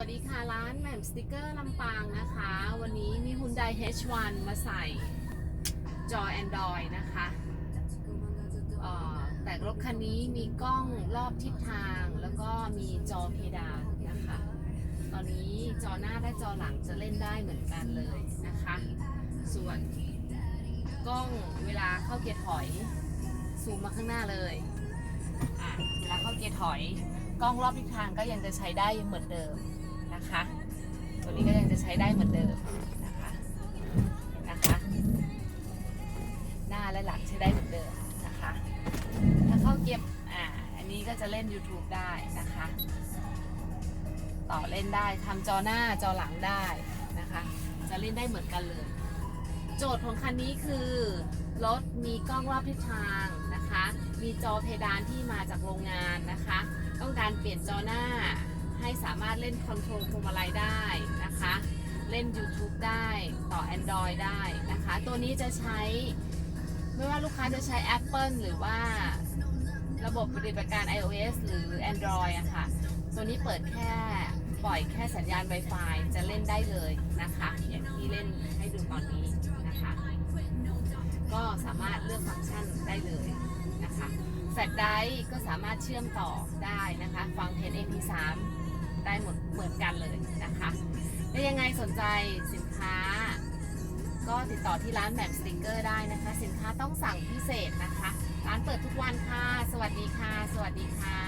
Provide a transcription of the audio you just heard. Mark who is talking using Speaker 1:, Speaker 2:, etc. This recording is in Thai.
Speaker 1: สวัสดีค่ะ ร้านแหม่มสติกเกอร์ลำปางนะคะ วันนี้มี Hyundai H1 มาใส่จอ Android นะคะแต่รถคันนี้มีกล้องรอบทิศทาง แล้วก็มีจอเพดานนะคะ ตอนนี้จอหน้าและจอหลังจะเล่นได้เหมือนกันเลยนะคะ ส่วนกล้องเวลาเข้าเกียร์ถอยซูมมาข้างหน้าเลยอะเวลาเข้าเกียร์ถอย กล้องรอบทิศทางก็ยังจะใช้ได้เหมือนเดิม นะคะ ตัวนี้ก็ยังจะใช้ได้เหมือนเดิมนะคะเห็นนะคะ หน้าและหลังใช้ได้เหมือนเดิมนะคะ ถ้าเข้าเก็บอ่าอันนี้ก็จะเล่น YouTube ได้นะคะ ต่อเล่นได้ทำจอหน้าจอหลังได้นะคะ จะเล่นได้เหมือนกันเลย โจทย์ของคันนี้คือรถมีกล้องรอบทิศทางนะคะ มีจอเพดานที่มาจากโรงงานนะคะ ต้องการเปลี่ยนจอหน้า ให้สามารถเล่นคอนโทรลพวงมาลัยได้นะคะ เล่น YouTube ได้ต่อ Android ได้นะคะ ตัวนี้จะใช้ ไม่ว่าลูกค้าจะใช้ Apple หรือว่าระบบปฏิบัติการ iOS หรือ Android อะค่ะ ตัวนี้เปิดแค่ปล่อยแค่สัญญาณ Wi-Fi จะเล่นได้เลยนะคะ อย่างที่เล่นให้ดูตอนนี้นะคะ ก็สามารถเลือกฟังก์ชันได้เลยนะคะแฟลชไดร์ก็สามารถเชื่อมต่อได้นะคะ ฟังเพลง MP3 ได้หมดเหมือนกันเลยนะคะแล้วยังไงสนใจสินค้า ก็ติดต่อที่ร้านแบบสติกเกอร์ได้นะคะ สินค้าต้องสั่งพิเศษนะคะ ร้านเปิดทุกวันค่ะ สวัสดีค่ะ สวัสดีค่ะ